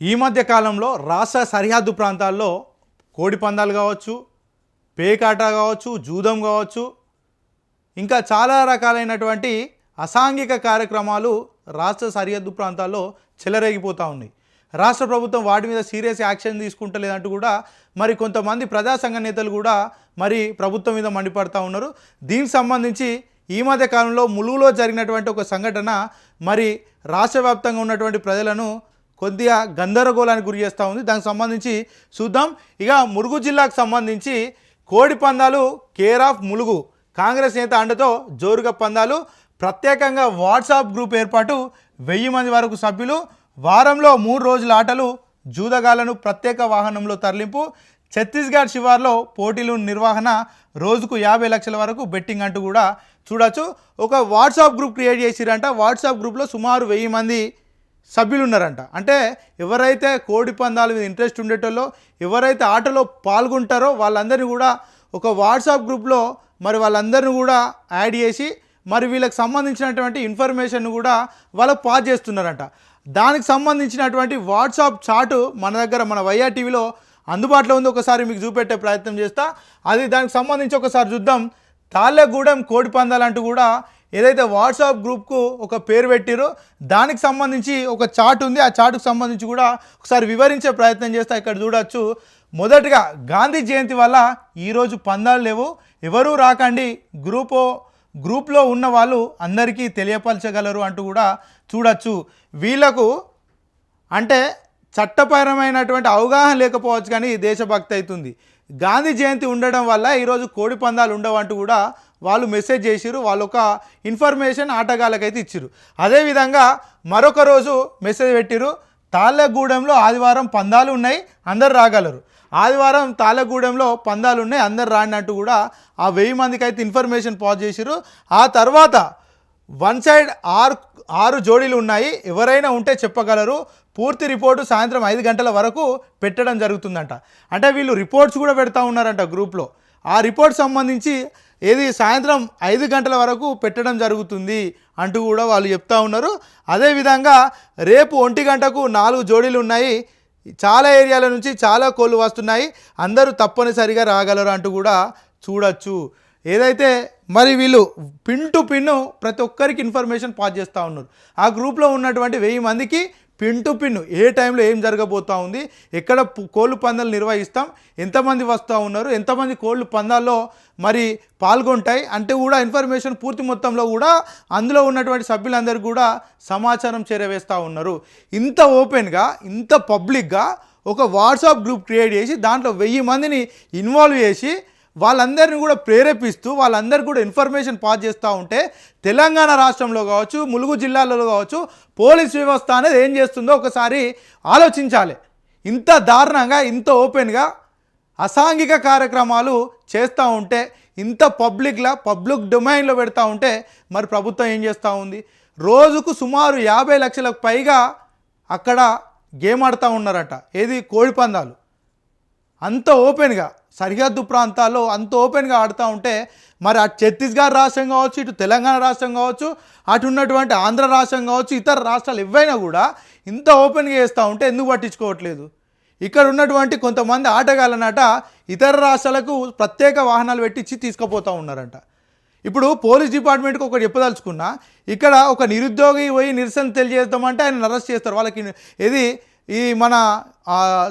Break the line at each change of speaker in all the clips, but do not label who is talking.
ఈ మధ్య కాలంలో రాష్ట్ర సరిహద్దు ప్రాంతాల్లో కోడి పందాలు కావచ్చు పేకాట కావచ్చు జూదం కావచ్చు ఇంకా చాలా రకాలైనటువంటి అసాంఘిక కార్యక్రమాలు రాష్ట్ర సరిహద్దు ప్రాంతాల్లో చెలరేగిపోతూ ఉన్నాయి. రాష్ట్ర ప్రభుత్వం వాటి మీద సీరియస్ యాక్షన్ తీసుకుంటలేదంటూ కూడా మరి కొంతమంది ప్రజా సంఘ నేతలు కూడా మరి ప్రభుత్వం మీద మండిపడుతూ ఉన్నారు. దీనికి సంబంధించి ఈ మధ్య కాలంలో ములుగులో జరిగినటువంటి ఒక సంఘటన మరి రాష్ట్ర వ్యాప్తంగా ఉన్నటువంటి ప్రజలను కొద్దిగా గందరగోళానికి గురి చేస్తూ ఉంది. దానికి సంబంధించి చూద్దాం. ఇక ములుగు జిల్లాకు సంబంధించి కోడి పందాలు కేర్ ఆఫ్ ములుగు కాంగ్రెస్ నేత అండతో జోరుగా పందాలు. ప్రత్యేకంగా వాట్సాప్ గ్రూప్ ఏర్పాటు వెయ్యి మంది వరకు సభ్యులు. వారంలో మూడు రోజుల ఆటలు జూదగాలను ప్రత్యేక వాహనంలో తరలింపు. ఛత్తీస్గఢ్ శివార్లో పోటీలు నిర్వహణ రోజుకు యాభై లక్షల వరకు బెట్టింగ్ అంటూ కూడా చూడొచ్చు. ఒక వాట్సాప్ గ్రూప్ క్రియేట్ చేసిరంట. వాట్సాప్ గ్రూప్లో సుమారు వెయ్యి మంది సభ్యులు ఉన్నారంట అంటే ఎవరైతే కోడి పందాల మీద ఇంట్రెస్ట్ ఉండేటోళ్ళో ఎవరైతే ఆటలో పాల్గొంటారో వాళ్ళందరినీ కూడా ఒక వాట్సాప్ గ్రూప్లో మరి వాళ్ళందరినీ కూడా యాడ్ చేసి మరి వీళ్ళకి సంబంధించినటువంటి ఇన్ఫర్మేషన్ కూడా వాళ్ళకు పాస్ చేస్తున్నారంట. దానికి సంబంధించినటువంటి వాట్సాప్ చాటు మన దగ్గర మన వైఆర్ టీవీలో అందుబాటులో ఉంది. ఒకసారి మీకు చూపెట్టే ప్రయత్నం చేస్తా. అది దానికి సంబంధించి ఒకసారి చూద్దాం. తాళ్ళగూడెం కోడి పందాలు అంటూ కూడా ఏదైతే వాట్సాప్ గ్రూప్కు ఒక పేరు పెట్టిరో దానికి సంబంధించి ఒక చాట్ ఉంది. ఆ చాటుకు సంబంధించి కూడా ఒకసారి వివరించే ప్రయత్నం చేస్తే ఇక్కడ చూడొచ్చు. మొదటగా గాంధీ జయంతి వల్ల ఈరోజు పందాలు లేవు. ఎవరూ రాకండి. గ్రూపో గ్రూప్లో ఉన్న వాళ్ళు అందరికీ తెలియపరచగలరు అంటూ కూడా చూడొచ్చు. వీళ్ళకు అంటే చట్టపరమైనటువంటి అవగాహన లేకపోవచ్చు కానీ దేశభక్తి అవుతుంది. గాంధీ జయంతి ఉండడం వల్ల ఈరోజు కోడి పందాలు ఉండవంటూ కూడా వాళ్ళు మెసేజ్ చేసిరు వాళ్ళు ఒక ఇన్ఫర్మేషన్ ఆటగాళ్ళకైతే ఇచ్చిరు అదేవిధంగా మరొక రోజు మెసేజ్ పెట్టిరు తాళ్ళగూడెంలో ఆదివారం పందాలు ఉన్నాయి అందరు రాగలరు. ఆదివారం తాళ్ళగూడెంలో పందాలు ఉన్నాయి అందరు రానట్టు కూడా ఆ వెయ్యి మందికి అయితే ఇన్ఫర్మేషన్ పాస్ చేసిరు ఆ తర్వాత వన్ సైడ్ ఆరు ఆరు జోడీలు ఉన్నాయి ఎవరైనా ఉంటే చెప్పగలరు. పూర్తి రిపోర్టు సాయంత్రం ఐదు గంటల వరకు పెట్టడం జరుగుతుందంట. అంటే వీళ్ళు రిపోర్ట్స్ కూడా పెడతా ఉన్నారంట గ్రూప్లో. ఆ రిపోర్ట్ సంబంధించి ఏది సాయంత్రం ఐదు గంటల వరకు పెట్టడం జరుగుతుంది అంటూ కూడా వాళ్ళు చెప్తా ఉన్నారు. అదేవిధంగా రేపు ఒంటి గంటకు నాలుగు జోడీలు ఉన్నాయి. చాలా ఏరియాల నుంచి చాలా కోళ్ళు వస్తున్నాయి. అందరూ తప్పనిసరిగా రాగలరు అంటూ కూడా చూడొచ్చు. ఏదైతే మరి వీళ్ళు పిన్ టు పిన్ను ప్రతి ఒక్కరికి ఇన్ఫర్మేషన్ పాస్ చేస్తూ ఉన్నారు. ఆ గ్రూప్లో ఉన్నటువంటి వెయ్యి మందికి పిన్ టు పిన్ ఏ టైంలో ఏం జరగబోతూ ఉంది ఎక్కడ కోళ్ళు పందాలు నిర్వహిస్తాం ఎంతమంది వస్తూ ఉన్నారు ఎంతమంది కోళ్ళు పందాల్లో మరి పాల్గొంటాయి అంటే కూడా ఇన్ఫర్మేషన్ పూర్తి మొత్తంలో కూడా అందులో ఉన్నటువంటి సభ్యులందరికీ కూడా సమాచారం చేరవేస్తూ ఉన్నారు. ఇంత ఓపెన్గా ఇంత పబ్లిక్గా ఒక వాట్సాప్ గ్రూప్ క్రియేట్ చేసి దాంట్లో వెయ్యి మందిని ఇన్వాల్వ్ చేసి వాళ్ళందరినీ కూడా ప్రేరేపిస్తూ వాళ్ళందరికీ కూడా ఇన్ఫర్మేషన్ పాస్ చేస్తూ ఉంటే తెలంగాణ రాష్ట్రంలో కావచ్చు ములుగు జిల్లాలలో కావచ్చు పోలీస్ వ్యవస్థ అనేది ఏం చేస్తుందో ఒకసారి ఆలోచించాలి. ఇంత దారుణంగా ఇంత ఓపెన్గా అసాంఘిక కార్యక్రమాలు చేస్తూ ఉంటే ఇంత పబ్లిక్లా పబ్లిక్ డొమైన్లో పెడతా ఉంటే మరి ప్రభుత్వం ఏం చేస్తూ ఉంది? రోజుకు సుమారు యాభై లక్షలకు పైగా అక్కడ గేమ్ ఆడుతూ ఉన్నారట. ఏది? కోడి పందాలు అంత ఓపెన్గా సరిహద్దు ప్రాంతాల్లో అంత ఓపెన్గా ఆడుతూ ఉంటే మరి అటు ఛత్తీస్గఢ్ రాష్ట్రం కావచ్చు ఇటు తెలంగాణ రాష్ట్రం కావచ్చు అటు ఉన్నటువంటి ఆంధ్ర రాష్ట్రం కావచ్చు ఇతర రాష్ట్రాలు ఏవైనా కూడా ఇంత ఓపెన్గా చేస్తూ ఉంటే ఎందుకు పట్టించుకోవట్లేదు? ఇక్కడ ఉన్నటువంటి కొంతమంది ఆటగాళ్ళనట ఇతర రాష్ట్రాలకు ప్రత్యేక వాహనాలు పెట్టించి తీసుకుపోతూ ఉన్నారంట. ఇప్పుడు పోలీస్ డిపార్ట్మెంట్కి ఒకటి చెప్పదలుచుకున్నా ఇక్కడ ఒక నిరుద్యోగి పోయి నిరసన తెలియజేద్దామంటే ఆయన అరెస్ట్ చేస్తారు. వాళ్ళకి ఇది ఈ మన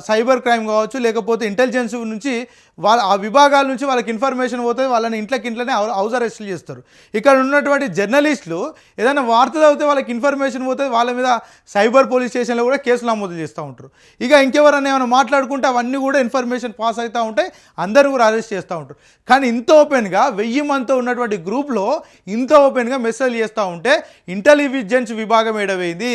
సైబర్ క్రైమ్ కావచ్చు లేకపోతే ఇంటెలిజెన్స్ నుంచి వాళ్ళ ఆ విభాగాల నుంచి వాళ్ళకి ఇన్ఫర్మేషన్ పోతుంది వాళ్ళని ఇంట్లోకి ఇంట్లోనే హౌస్ అరెస్టులు చేస్తారు. ఇక్కడ ఉన్నటువంటి జర్నలిస్టులు ఏదైనా వార్త చదివితే వాళ్ళకి ఇన్ఫర్మేషన్ పోతుంది వాళ్ళ మీద సైబర్ పోలీస్ స్టేషన్లో కూడా కేసులు నమోదు చేస్తూ ఉంటారు. ఇక ఇంకెవరైనా ఏమైనా మాట్లాడుకుంటే అవన్నీ కూడా ఇన్ఫర్మేషన్ పాస్ అవుతూ ఉంటాయి అందరూ కూడా అరెస్ట్ చేస్తూ ఉంటారు. కానీ ఇంత ఓపెన్గా వెయ్యి మందితో ఉన్నటువంటి గ్రూప్లో ఇంత ఓపెన్గా మెసేజ్ చేస్తూ ఉంటే ఇంటెలిజెన్స్ విభాగం ఏడవైంది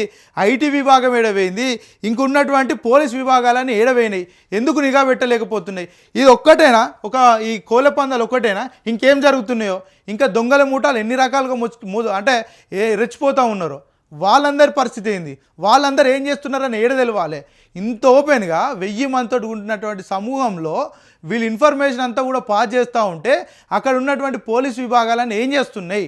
ఐటీ విభాగం ఏడవైంది ఇంకున్నటువంటి పోలీస్ విభాగం విభాగాలన్నీ ఏడవేయినాయి ఎందుకు నిఘా పెట్టలేకపోతున్నాయి? ఇది ఒక్కటేనా? ఒక ఈ కోళ్ళ పందాలు ఒక్కటేనా? ఇంకేం జరుగుతున్నాయో? ఇంకా దొంగల మూటాలు ఎన్ని రకాలుగా మో అంటే ఏ రెచ్చిపోతూ ఉన్నారు? వాళ్ళందరి పరిస్థితి ఏంది? వాళ్ళందరూ ఏం చేస్తున్నారని ఏడ తెలవాలి? ఇంత ఓపెన్గా వెయ్యి మందితో ఉంటున్నటువంటి సమూహంలో వీళ్ళు ఇన్ఫర్మేషన్ అంతా కూడా పాస్ చేస్తూ ఉంటే అక్కడ ఉన్నటువంటి పోలీస్ విభాగాలను ఏం చేస్తున్నాయి?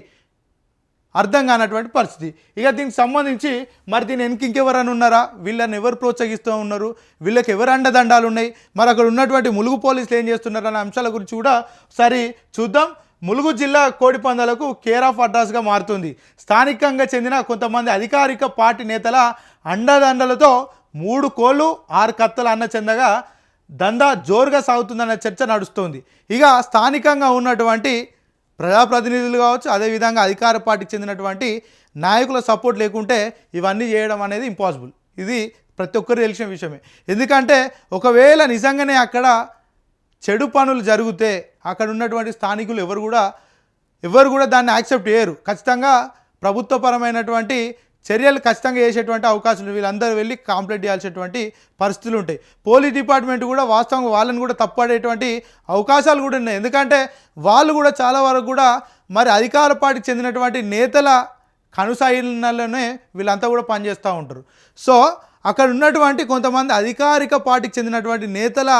అర్థం కానటువంటి పరిస్థితి. ఇక దీనికి సంబంధించి మరి దీని వెనక ఇంకెవరైనా ఉన్నారా? వీళ్ళని ఎవరు ప్రోత్సహిస్తూ ఉన్నారు? వీళ్ళకి ఎవరు అండదండాలు ఉన్నాయి? మరి అక్కడ ఉన్నటువంటి ములుగు పోలీసులు ఏం చేస్తున్నారు అనే అంశాల గురించి కూడా సరి చూద్దాం. ములుగు జిల్లా కోడిపందాలకు కేర్ ఆఫ్ అడ్రస్గా మారుతుంది. స్థానికంగా చెందిన కొంతమంది అధికారిక పార్టీ నేతల అండదండలతో మూడు కోళ్ళు ఆరు కత్తలు అన్న చెందగా దందా జోరుగా సాగుతుందన్న చర్చ నడుస్తోంది. ఇక స్థానికంగా ఉన్నటువంటి ప్రజాప్రతినిధులు కావచ్చు అదేవిధంగా అధికార పార్టీకి చెందినటువంటి నాయకుల సపోర్ట్ లేకుంటే ఇవన్నీ చేయడం అనేది ఇంపాసిబుల్ ఇది ప్రతి ఒక్కరు తెలిసిన విషయమే. ఎందుకంటే ఒకవేళ నిజంగానే అక్కడ చెడు పనులు జరిగితే అక్కడ ఉన్నటువంటి స్థానికులు ఎవరు కూడా ఎవరు కూడా దాన్ని యాక్సెప్ట్ చేయరు. ఖచ్చితంగా ప్రభుత్వపరమైనటువంటి చర్యలు ఖచ్చితంగా చేసేటువంటి అవకాశాలు వీళ్ళందరూ వెళ్ళి కాంప్లైంట్ చేయాల్సినటువంటి పరిస్థితులు ఉంటాయి. పోలీస్ డిపార్ట్మెంట్ కూడా వాస్తవంగా వాళ్ళని కూడా తప్పడేటువంటి అవకాశాలు కూడా ఉన్నాయి. ఎందుకంటే వాళ్ళు కూడా చాలా వరకు కూడా మరి అధికార పార్టీకి చెందినటువంటి నేతల కనుసాయిలలోనే వీళ్ళంతా కూడా పనిచేస్తూ ఉంటారు. సో అక్కడ ఉన్నటువంటి కొంతమంది అధికారిక పార్టీకి చెందినటువంటి నేతల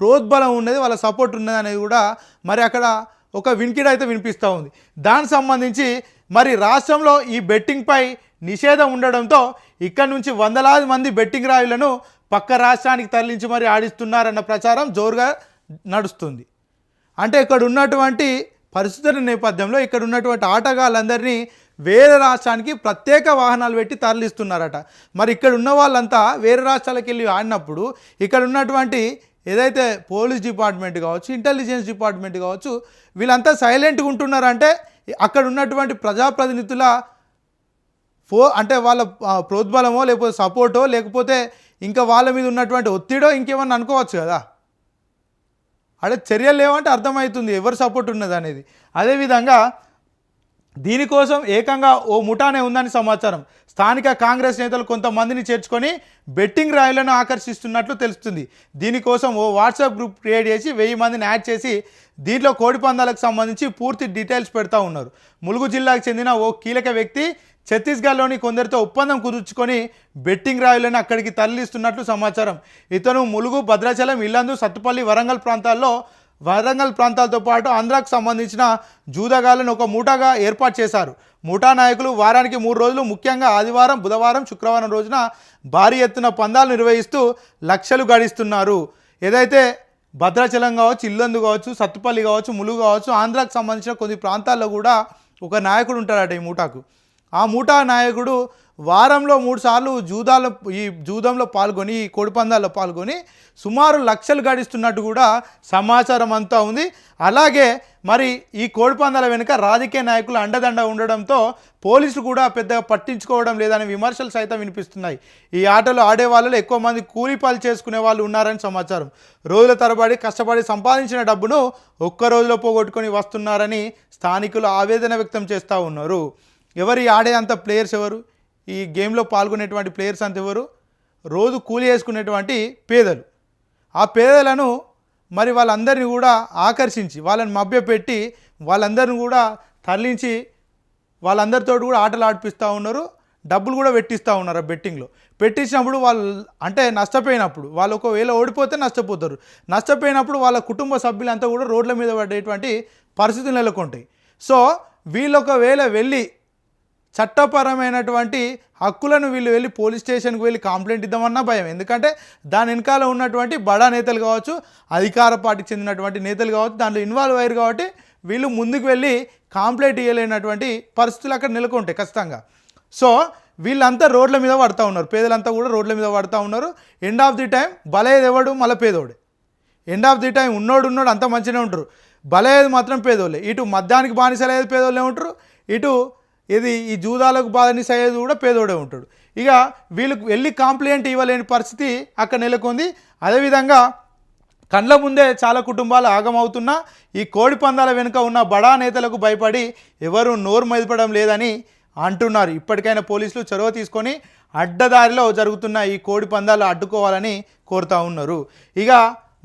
ప్రోద్బలం ఉన్నది వాళ్ళ సపోర్ట్ ఉన్నది అనేది కూడా మరి అక్కడ ఒక వినికిడైతే అయితే వినిపిస్తూ ఉంది. దానికి సంబంధించి మరి రాష్ట్రంలో ఈ బెట్టింగ్పై నిషేధం ఉండడంతో ఇక్కడ నుంచి వందలాది మంది బెట్టింగ్ రాయులను పక్క రాష్ట్రానికి తరలించి మరి ఆడిస్తున్నారన్న ప్రచారం జోరుగా నడుస్తుంది. అంటే ఇక్కడ ఉన్నటువంటి పరిస్థితుల నేపథ్యంలో ఇక్కడ ఉన్నటువంటి ఆటగాళ్ళందరినీ వేరే రాష్ట్రానికి ప్రత్యేక వాహనాలు పెట్టి తరలిస్తున్నారట. మరి ఇక్కడ ఉన్న వాళ్ళంతా వేరే రాష్ట్రాలకు వెళ్ళి ఆడినప్పుడు ఇక్కడ ఉన్నటువంటి ఏదైతే పోలీస్ డిపార్ట్మెంట్ కావచ్చు ఇంటెలిజెన్స్ డిపార్ట్మెంట్ కావచ్చు వీళ్ళంతా సైలెంట్గా ఉంటున్నారంటే అక్కడ ఉన్నటువంటి ప్రజాప్రతినిధుల ఫో అంటే వాళ్ళ ప్రోద్బలమో లేకపోతే సపోర్టో లేకపోతే ఇంకా వాళ్ళ మీద ఉన్నటువంటి ఒత్తిడో ఇంకేమన్నా అనుకోవచ్చు కదా? అదే చర్యలు లేవంటే అర్థమవుతుంది ఎవరు సపోర్ట్ ఉన్నది అనేది అదేవిధంగా దీనికోసం ఏకంగా ఓ ముఠానే ఉందని సమాచారం. స్థానిక కాంగ్రెస్ నేతలు కొంతమందిని చేర్చుకొని బెట్టింగ్ రాయులను ఆకర్షిస్తున్నట్లు తెలుస్తుంది. దీనికోసం ఓ వాట్సాప్ గ్రూప్ క్రియేట్ చేసి వెయ్యి మందిని యాడ్ చేసి దీంట్లో కోడి పందాలకు సంబంధించి పూర్తి డీటెయిల్స్ పెడతా ఉన్నారు. ములుగు జిల్లాకు చెందిన ఓ కీలక వ్యక్తి ఛత్తీస్గఢ్లోని కొందరితో ఒప్పందం కుదుర్చుకొని బెట్టింగ్ రాయులను అక్కడికి తరలిస్తున్నట్లు సమాచారం. ఇతను ములుగు భద్రాచలం ఇల్లందు సత్తుపల్లి వరంగల్ ప్రాంతాల్లో వరంగల్ ప్రాంతాలతో పాటు ఆంధ్రాకు సంబంధించిన జూదగాలను ఒక మూటాగా ఏర్పాటు చేశారు. ముఠా నాయకులు వారానికి మూడు రోజులు ముఖ్యంగా ఆదివారం బుధవారం శుక్రవారం రోజున భారీ ఎత్తున పందాలు నిర్వహిస్తూ లక్షలు గడిస్తున్నారు. ఏదైతే భద్రాచలం కావచ్చు ఇల్లందు కావచ్చు సత్తుపల్లి కావచ్చు ములుగు కావచ్చు ఆంధ్రాకు సంబంధించిన కొన్ని ప్రాంతాల్లో కూడా ఒక నాయకుడు ఉంటాడట ఈ మూటాకు. ఆ మూటా నాయకుడు వారంలో మూడుసార్లు జూదాల ఈ జూదంలో పాల్గొని ఈ కోడిపందాల్లో పాల్గొని సుమారు లక్షలు గడిస్తున్నట్టు కూడా సమాచారం అంతా ఉంది. అలాగే మరి ఈ కోడిపందాల వెనుక రాజకీయ నాయకులు అండదండ ఉండడంతో పోలీసులు కూడా పెద్దగా పట్టించుకోవడం లేదనే విమర్శలు సైతం వినిపిస్తున్నాయి. ఈ ఆటలు ఆడే వాళ్ళలో ఎక్కువ మంది కూలీ చేసుకునే వాళ్ళు ఉన్నారని సమాచారం. రోజుల తరబడి కష్టపడి సంపాదించిన డబ్బును ఒక్క రోజులో పోగొట్టుకొని వస్తున్నారని స్థానికులు ఆవేదన వ్యక్తం చేస్తూ ఉన్నారు. ఎవరు ఆడే అంత ప్లేయర్స్ ఎవరు? ఈ గేమ్లో పాల్గొనేటువంటి ప్లేయర్స్ అంత ఎవరు? రోజు కూలి చేసుకునేటువంటి పేదలు. ఆ పేదలను మరి వాళ్ళందరినీ కూడా ఆకర్షించి వాళ్ళని మభ్యపెట్టి వాళ్ళందరిని కూడా తరలించి వాళ్ళందరితో కూడా ఆటలు ఆడిపిస్తూ ఉన్నారు. డబ్బులు కూడా పెట్టిస్తూ ఉన్నారు ఆ బెట్టింగ్లో. పెట్టించినప్పుడు వాళ్ళు అంటే నష్టపోయినప్పుడు వాళ్ళు ఒకవేళ ఓడిపోతే నష్టపోతారు. నష్టపోయినప్పుడు వాళ్ళ కుటుంబ సభ్యులంతా కూడా రోడ్ల మీద పడేటువంటి పరిస్థితులు నెలకొంటాయి. సో వీళ్ళు ఒకవేళ వెళ్ళి చట్టపరమైనటువంటి హక్కులను వీళ్ళు వెళ్ళి పోలీస్ స్టేషన్కి వెళ్ళి కంప్లైంట్ ఇద్దామన్నా భయం. ఎందుకంటే దాని వెనకాల ఉన్నటువంటి బడా నేతలు కావచ్చు అధికార పార్టీకి చెందినటువంటి నేతలు కావచ్చు దాంట్లో ఇన్వాల్వ్ అయ్యారు కాబట్టి వీళ్ళు ముందుకు వెళ్ళి కాంప్లైంట్ ఇవ్వలేనటువంటి పరిస్థితులు అక్కడ నెలకొంటాయి ఖచ్చితంగా. సో వీళ్ళంతా రోడ్ల మీద పడతా ఉన్నారు. పేదలంతా కూడా రోడ్ల మీద పడతా ఉన్నారు. ఎండ్ ఆఫ్ ది టైం బలయ్యేది ఎవడు? మళ్ళీ పేదోడే. ఎండ్ ఆఫ్ ది టైం ఉన్నోడు ఉన్నోడు అంతా మంచిగానే ఉంటారు. బలయ్యేది మాత్రం పేదోళ్ళే. ఇటు మద్యానికి బానిసలయ్యేది పేదోళ్ళే ఉంటారు. ఇటు ఇది ఈ జూదాలకు బాధని అయ్యేది కూడా పేదోడే ఉంటాడు. ఇక వీళ్ళకి వెళ్ళి కాంప్లైంట్ ఇవ్వలేని పరిస్థితి అక్కడ నెలకొంది. అదేవిధంగా కండ్ల ముందే చాలా కుటుంబాలు ఆగమవుతున్నా ఈ కోడి పందాల వెనుక ఉన్న బడా నేతలకు భయపడి ఎవరు నోరు మెదపడం లేదని అంటున్నారు. ఇప్పటికైనా పోలీసులు చొరవ తీసుకొని అడ్డదారిలో జరుగుతున్న ఈ కోడి పందాలు అడ్డుకోవాలని కోరుతూ ఉన్నారు. ఇక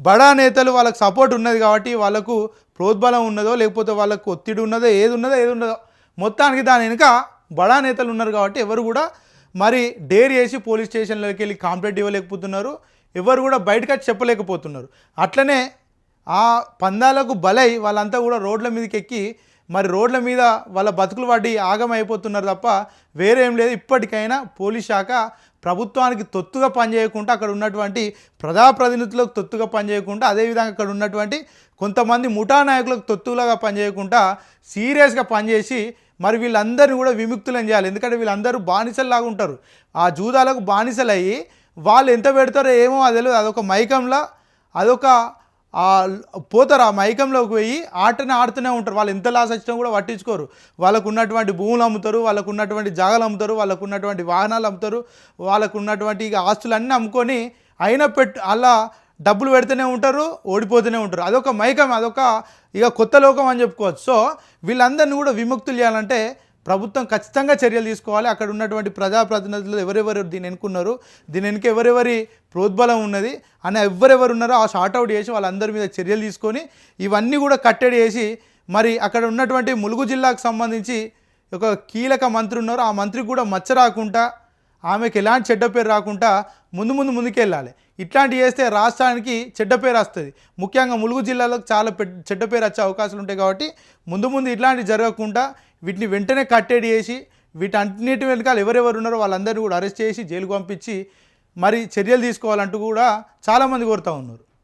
బడా నేతలు వాళ్ళకి సపోర్ట్ ఉన్నది కాబట్టి వాళ్ళకు ప్రోద్బలం ఉన్నదో లేకపోతే వాళ్ళకు ఒత్తిడి ఉన్నదో ఏది ఉన్నదో ఏది ఉన్నదో మొత్తానికి దాని వెనుక బడా నేతలు ఉన్నారు కాబట్టి ఎవరు కూడా మరి డేర్ చేసి పోలీస్ స్టేషన్లోకి వెళ్ళి కంప్లైంట్ ఇవ్వలేకపోతున్నారు. ఎవరు కూడా బయటకు వచ్చి చెప్పలేకపోతున్నారు. అట్లనే ఆ పందాలకు బలై వాళ్ళంతా కూడా రోడ్ల మీదకి ఎక్కి మరి రోడ్ల మీద వాళ్ళ బతుకులు పడి ఆగమైపోతున్నారు తప్ప వేరేం లేదు. ఇప్పటికైనా పోలీస్ శాఖ ప్రభుత్వానికి తొత్తుగా పనిచేయకుండా అక్కడ ఉన్నటువంటి ప్రజాప్రతినిధులకు తొత్తుగా పనిచేయకుండా అదేవిధంగా అక్కడ ఉన్నటువంటి కొంతమంది ముఠా నాయకులకు తొత్తులాగా పనిచేయకుండా సీరియస్గా పనిచేసి మరి వీళ్ళందరినీ కూడా విముక్తులను చేయాలి. ఎందుకంటే వీళ్ళందరూ బానిసల్లాగా ఉంటారు. ఆ జూదాలకు బానిసలు అయ్యి వాళ్ళు ఎంత పెడతారో ఏమో అది తెలియదు. అదొక మైకంలా అదొక పోతారు ఆ మైకంలోకి పోయి ఆటని ఆడుతూనే ఉంటారు. వాళ్ళు ఎంత లాస్ వచ్చినా కూడా పట్టించుకోరు. వాళ్ళకు ఉన్నటువంటి భూములు అమ్ముతారు వాళ్ళకు ఉన్నటువంటి జాగాలు అమ్ముతారు వాళ్ళకు ఉన్నటువంటి వాహనాలు అమ్ముతారు వాళ్ళకు ఉన్నటువంటి ఆస్తులన్నీ అమ్ముకొని అయినా పెట్టు అలా డబ్బులు పెడుతూనే ఉంటారు ఓడిపోతూనే ఉంటారు. అదొక మైకం అదొక ఇక కొత్త లోకం అని చెప్పుకోవచ్చు. సో వీళ్ళందరినీ కూడా విముక్తులు చేయాలంటే ప్రభుత్వం ఖచ్చితంగా చర్యలు తీసుకోవాలి. అక్కడ ఉన్నటువంటి ప్రజాప్రతినిధులు ఎవరెవరు దీని ఎన్నుకున్నారు దీని వెనుక ఎవరెవరి ప్రోద్బలం ఉన్నది అని ఎవరెవరు ఉన్నారో ఆ షార్ట్అవుట్ చేసి వాళ్ళందరి మీద చర్యలు తీసుకొని ఇవన్నీ కూడా కట్టడి చేసి మరి అక్కడ ఉన్నటువంటి ములుగు జిల్లాకు సంబంధించి ఒక కీలక మంత్రి ఉన్నారు. ఆ మంత్రికి కూడా మచ్చ రాకుండా ఆమెకి ఎలాంటి చెడ్డ పేరు రాకుండా ముందు ముందు ముందుకెళ్ళాలి. ఇట్లాంటివి చేస్తే రాష్ట్రానికి చెడ్డ పేరు వస్తుంది. ముఖ్యంగా ములుగు జిల్లాలో చాలా చెడ్డ పేరు వచ్చే అవకాశాలు ఉంటాయి కాబట్టి ముందు ముందు ఇట్లాంటివి జరగకుండా వీటిని వెంటనే కట్టడి చేసి వీటన్నిటి వెనకాల ఎవరెవరు ఉన్నారో వాళ్ళందరినీ కూడా అరెస్ట్ చేసి జైలుకు పంపించి మరి చర్యలు తీసుకోవాలంటూ కూడా చాలామంది కోరుతూ ఉన్నారు.